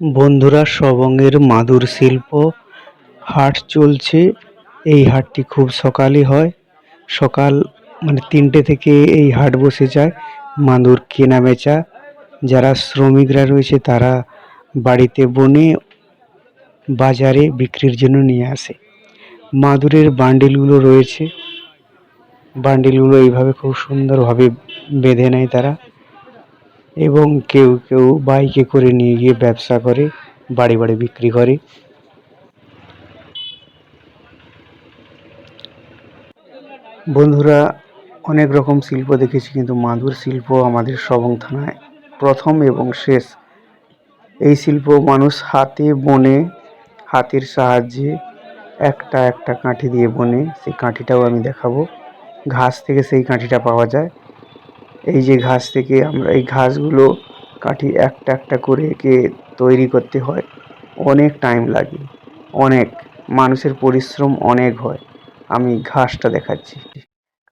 বন্ধুরা সবংয়ের মাদুর শিল্প হাট চলছে। এই হাটটি খুব সকালে হয়। সকাল মানে তিনটে থেকে এই হাট বসে যায় মাদুর কেনা বেচা যারা শ্রমিকরা রয়েছে তারা বাড়িতে বনে বাজারে বিক্রির জন্য নিয়ে আসে। মাদুরের বান্ডিলগুলো রয়েছে। বান্ডিলগুলো এইভাবে খুব সুন্দরভাবে বেঁধে নেয় তারা। এবং কেউ কেউ বাইকে করে নিয়ে গিয়ে ব্যবসা করে, বাড়ি বাড়ি বিক্রি করে। বন্ধুরা, অনেক রকম শিল্প দেখেছি, কিন্তু মাদুর শিল্প আমাদের সবং থানায় প্রথম এবং শেষ। এই শিল্প মানুষ হাতে বনে, হাতের সাহায্যে একটা একটা কাঠি দিয়ে বনে, সেই কাঠিটাও আমি দেখাবো। ঘাস থেকে সেই কাঠিটা পাওয়া যায়। এই যে ঘাস থেকে আমরা এই ঘাসগুলো কাঠি একটা একটা করে একে তৈরি করতে হয়। অনেক টাইম লাগে, অনেক। মানুষের পরিশ্রম অনেক হয়। আমি ঘাসটা দেখাচ্ছি।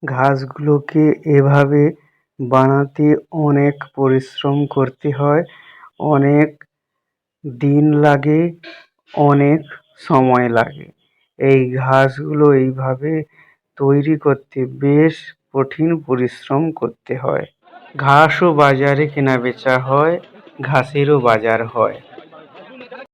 ঘাসগুলোকে এভাবে বানাতে অনেক পরিশ্রম করতে হয়, অনেক দিন লাগে, অনেক সময় লাগে। এই ঘাসগুলো এইভাবে তৈরি করতে বেশ কঠিন পরিশ্রম করতে হয়। ঘাসও বাজারে কেনাবেচা হয় ঘাসেরও বাজার হয়।